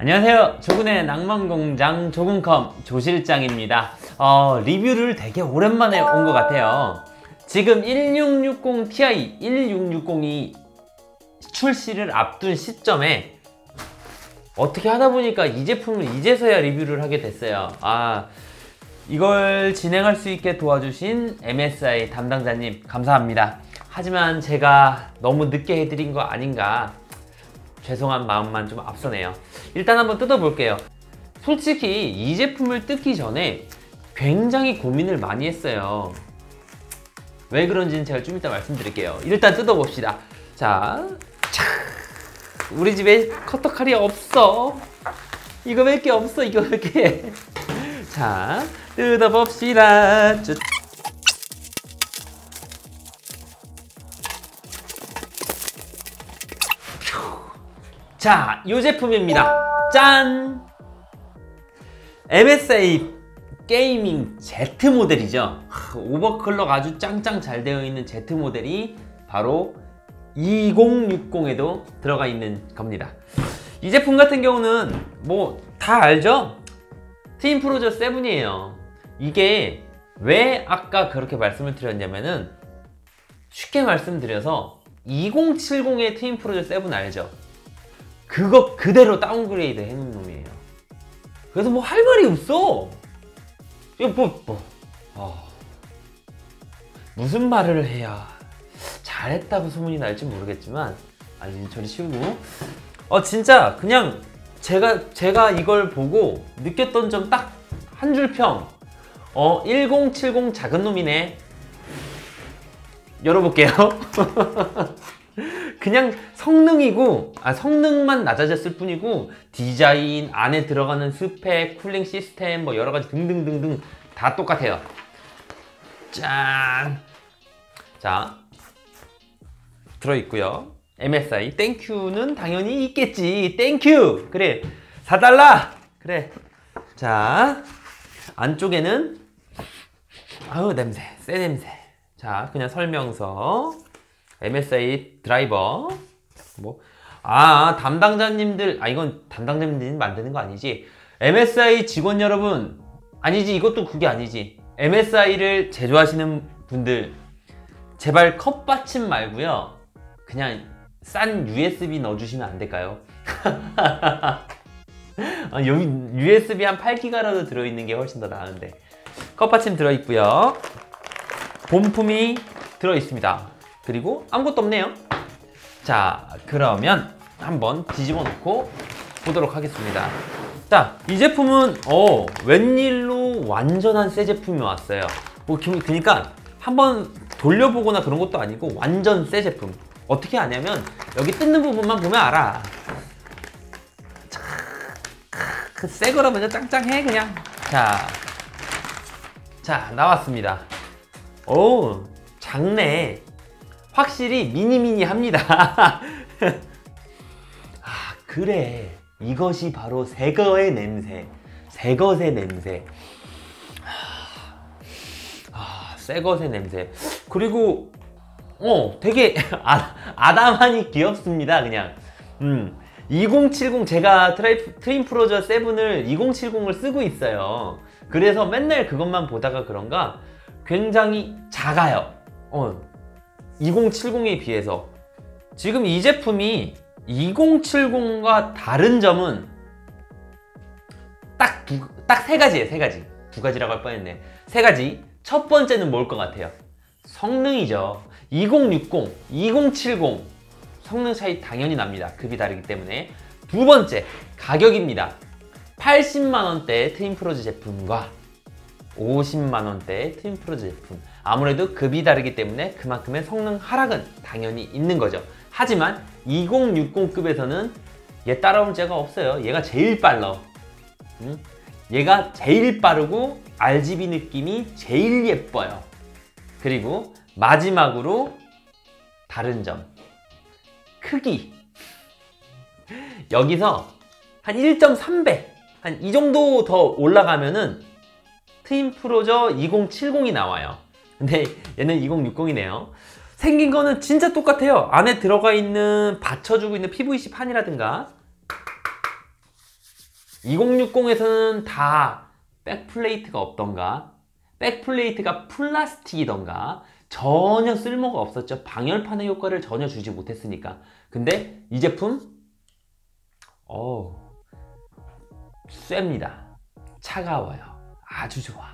안녕하세요. 조근의 낭만공장 조근컴 조실장입니다. 어, 리뷰를 되게 오랜만에 온 것 같아요. 지금 1660 Ti 1660이 출시를 앞둔 시점에 어떻게 하다 보니까 이 제품을 이제서야 리뷰를 하게 됐어요. 아, 이걸 진행할 수 있게 도와주신 MSI 담당자님 감사합니다. 하지만 제가 너무 늦게 해드린 거 아닌가 죄송한 마음만 좀 앞서네요. 일단 한번 뜯어볼게요. 솔직히 이 제품을 뜯기 전에 굉장히 고민을 많이 했어요. 왜 그런지는 제가 좀 이따 말씀드릴게요. 일단 뜯어봅시다. 자, 차, 우리 집에 커터칼이 없어. 이거 몇 개 없어, 이거 몇 개. 자, 뜯어봅시다. 자, 이 제품입니다. 짠! MSI 게이밍 Z 모델이죠. 하, 오버클럭 아주 짱짱 잘 되어 있는 Z 모델이 바로 2060에도 들어가 있는 겁니다. 이 제품 같은 경우는 뭐 다 알죠? 트윈 프로저 7이에요. 이게 왜 아까 그렇게 말씀을 드렸냐면은 쉽게 말씀드려서 2070의 트윈 프로저 7 알죠? 그거 그대로 다운그레이드 해놓은 놈이에요. 그래서 뭐 할 말이 없어. 이거 뭐, 뭐, 어, 무슨 말을 해야 잘했다고 소문이 날지 모르겠지만, 아니, 저리 치우고. 어, 진짜 그냥 제가, 제가 이걸 보고 느꼈던 점 딱 한 줄 평. 어, 1070 작은 놈이네. 열어볼게요. 그냥 성능이고 아 성능만 낮아졌을 뿐이고 디자인 안에 들어가는 스펙 쿨링 시스템 뭐 여러 가지 등등등등 다 똑같아요. 짠 자 들어있고요. MSI 땡큐는 당연히 있겠지. 땡큐 그래 사달라! 그래. 자 안쪽에는 아우 냄새. 새 냄새. 자 그냥 설명서 MSI 드라이버. 뭐. 아 담당자님들 아 이건 담당자님들이 만드는 거 아니지? MSI 직원 여러분 아니지. 이것도 그게 아니지. MSI를 제조하시는 분들 제발 컵 받침 말고요. 그냥 싼 USB 넣어주시면 안 될까요? 아, 여기 USB 한 8기가라도 들어있는 게 훨씬 더 나은데. 컵 받침 들어있고요. 본품이 들어있습니다 그리고 아무것도 없네요. 자, 그러면 한번 뒤집어 놓고 보도록 하겠습니다. 자, 이 제품은 어, 웬일로 완전한 새 제품이 왔어요. 뭐, 기- 그러니까 한번 돌려보거나 그런 것도 아니고 완전 새 제품. 어떻게 아냐면 여기 뜯는 부분만 보면 알아. 그새 거라 먼저 짱짱해 그냥. 자, 자 나왔습니다. 오, 작네. 확실히 미니미니합니다. 아 그래 이것이 바로 새거의 냄새, 새것의 냄새. 아 새것의 냄새. 그리고 어 되게 아, 아담하니 귀엽습니다 그냥. 음. 2070 제가 트라이, 트윈 프로저 7을 2070을 쓰고 있어요. 그래서 맨날 그것만 보다가 그런가 굉장히 작아요. 어, 2070에 비해서 지금 이 제품이 2070과 다른 점은 딱 두, 딱 세 가지예요, 세 가지. 두 가지라고 할 뻔했네. 세 가지. 첫 번째는 뭘 것 같아요? 성능이죠. 2060, 2070 성능 차이 당연히 납니다. 급이 다르기 때문에. 두 번째, 가격입니다. 80만 원대 트윈 프로즈 제품과 50만 원대 트윈 프로즈 제품. 아무래도 급이 다르기 때문에 그만큼의 성능 하락은 당연히 있는 거죠. 하지만 2060급에서는 얘 따라올 자가 없어요. 얘가 제일 빨라. 응? 얘가 제일 빠르고 RGB 느낌이 제일 예뻐요. 그리고 마지막으로 다른 점. 크기. 여기서 한 1.3배, 한 이 정도 더 올라가면은 트윈 프로저 2070이 나와요. 근데 얘는 2060이네요. 생긴 거는 진짜 똑같아요. 안에 들어가 있는 받쳐주고 있는 PVC 판이라든가 2060에서는 다 백플레이트가 없던가 백플레이트가 플라스틱이던가 전혀 쓸모가 없었죠. 방열판의 효과를 전혀 주지 못했으니까. 근데 이 제품 어 쐐입니다. 차가워요. 아주 좋아.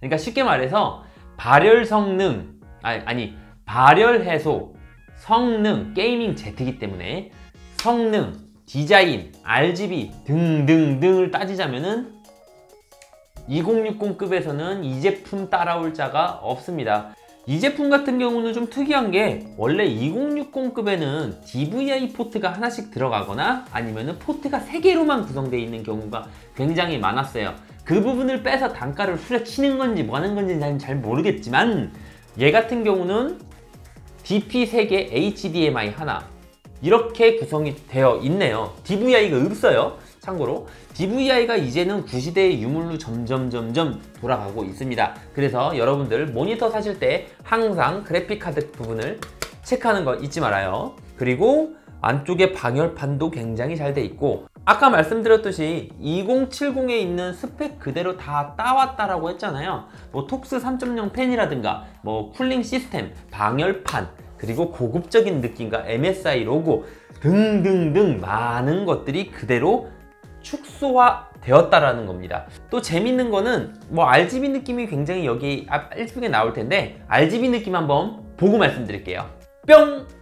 그러니까 쉽게 말해서 발열 성능 아니, 아니 발열 해소 성능 게이밍 Z이기 때문에 성능 디자인 RGB 등등등을 따지자면은 2060급에서는 이 제품 따라올 자가 없습니다. 이 제품 같은 경우는 좀 특이한 게 원래 2060급에는 DVI 포트가 하나씩 들어가거나 아니면 포트가 3개로만 구성되어 있는 경우가 굉장히 많았어요. 그 부분을 빼서 단가를 후려치는 건지 뭐 하는 건지 잘 모르겠지만 얘 같은 경우는 DP 3개, HDMI 하나 이렇게 구성이 되어 있네요. DVI가 없어요. 참고로 DVI가 이제는 구시대의 유물로 점점 점점 돌아가고 있습니다. 그래서 여러분들 모니터 사실 때 항상 그래픽카드 부분을 체크하는 거 잊지 말아요. 그리고 안쪽에 방열판도 굉장히 잘 돼 있고 아까 말씀드렸듯이 2070에 있는 스펙 그대로 다 따왔다라고 했잖아요. 뭐 톡스 3.0 펜이라든가 뭐 쿨링 시스템, 방열판, 그리고 고급적인 느낌과 MSI 로고 등등등 많은 것들이 그대로 축소화 되었다라는 겁니다. 또 재밌는 거는 뭐 RGB 느낌이 굉장히 여기 앞 1쪽에 나올 텐데 RGB 느낌 한번 보고 말씀드릴게요. 뿅!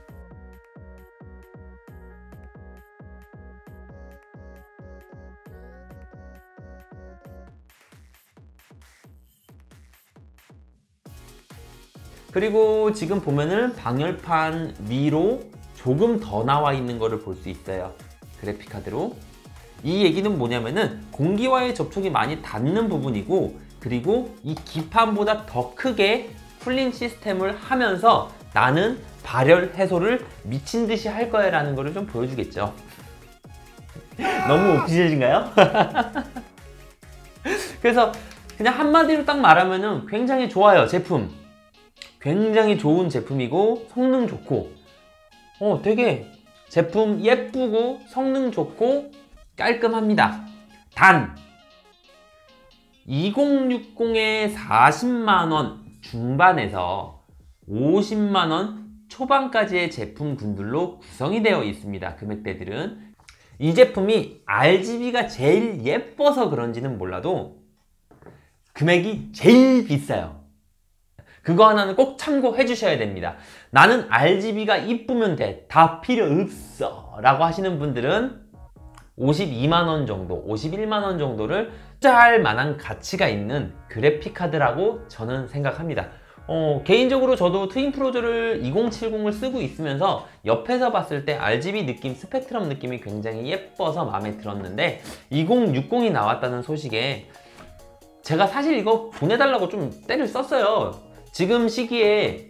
그리고 지금 보면은 방열판 위로 조금 더 나와 있는 것을 볼 수 있어요. 그래픽카드로. 이 얘기는 뭐냐면은 공기와의 접촉이 많이 닿는 부분이고 그리고 이 기판보다 더 크게 쿨링 시스템을 하면서 나는 발열 해소를 미친 듯이 할 거야 라는 거를 좀 보여주겠죠. 너무 오피셜인가요? 그래서 그냥 한마디로 딱 말하면은 굉장히 좋아요 제품 굉장히 좋은 제품이고 성능 좋고 어 되게 제품 예쁘고 성능 좋고 깔끔합니다. 단 2060에 40만원 중반에서 50만원 초반까지의 제품군들로 구성이 되어 있습니다. 금액대들은 이 제품이 RGB가 제일 예뻐서 그런지는 몰라도 금액이 제일 비싸요. 그거 하나는 꼭 참고해 주셔야 됩니다. 나는 RGB가 이쁘면 돼. 다 필요 없어. 라고 하시는 분들은 52만원 정도, 51만원 정도를 짤 만한 가치가 있는 그래픽카드라고 저는 생각합니다. 어, 개인적으로 저도 트윈 프로저를 2070을 쓰고 있으면서 옆에서 봤을 때 RGB 느낌, 스펙트럼 느낌이 굉장히 예뻐서 마음에 들었는데 2060이 나왔다는 소식에 제가 사실 이거 보내달라고 좀 때를 썼어요. 지금 시기에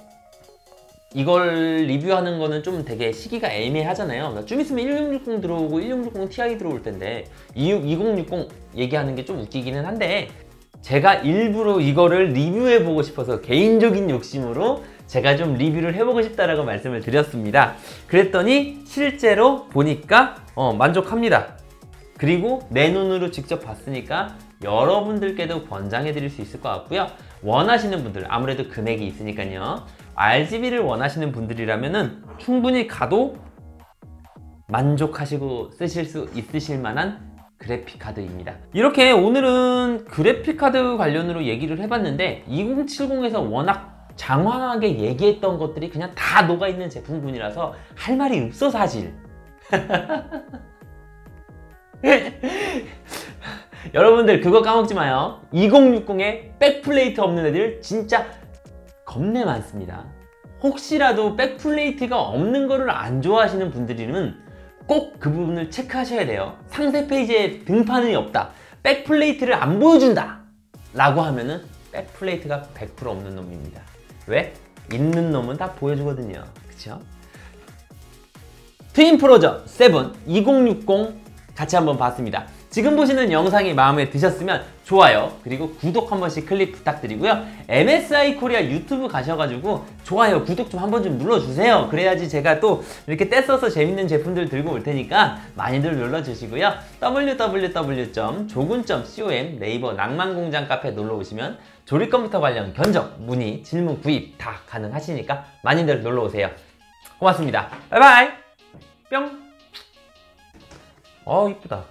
이걸 리뷰하는 거는 좀 되게 시기가 애매하잖아요. 그러니까 좀 있으면 1660 들어오고 1660 Ti 들어올 텐데 2060 얘기하는 게 좀 웃기기는 한데 제가 일부러 이거를 리뷰해 보고 싶어서 개인적인 욕심으로 제가 좀 리뷰를 해보고 싶다라고 말씀을 드렸습니다. 그랬더니 실제로 보니까 어, 만족합니다. 그리고 내 눈으로 직접 봤으니까 여러분들께도 권장해 드릴 수 있을 것 같고요. 원하시는 분들 아무래도 금액이 있으니까요. RGB를 원하시는 분들이라면 충분히 가도 만족하시고 쓰실 수 있으실 만한 그래픽 카드입니다. 이렇게 오늘은 그래픽 카드 관련으로 얘기를 해봤는데 2070에서 워낙 장황하게 얘기했던 것들이 그냥 다 녹아있는 제품군이라서 할 말이 없어 사실. 여러분들 그거 까먹지 마요. 2060에 백플레이트 없는 애들 진짜 겁내 많습니다. 혹시라도 백플레이트가 없는 거를 안 좋아하시는 분들이면 꼭 그 부분을 체크하셔야 돼요. 상세 페이지에 등판이 없다. 백플레이트를 안 보여준다. 라고 하면은 백플레이트가 100% 없는 놈입니다. 왜? 있는 놈은 다 보여주거든요. 그쵸? 트윈 프로저 7 2060 같이 한번 봤습니다. 지금 보시는 영상이 마음에 드셨으면 좋아요 그리고 구독 한 번씩 클릭 부탁드리고요. MSI 코리아 유튜브 가셔가지고 좋아요 구독 좀 한 번 좀 눌러주세요. 그래야지 제가 또 이렇게 떼써서 재밌는 제품들 들고 올 테니까 많이들 눌러주시고요. www.조군.com 네이버 낭만공장 카페 놀러 오시면 조립 컴퓨터 관련 견적, 문의, 질문, 구입 다 가능하시니까 많이들 놀러 오세요. 고맙습니다. 바이바이! 뿅 어 이쁘다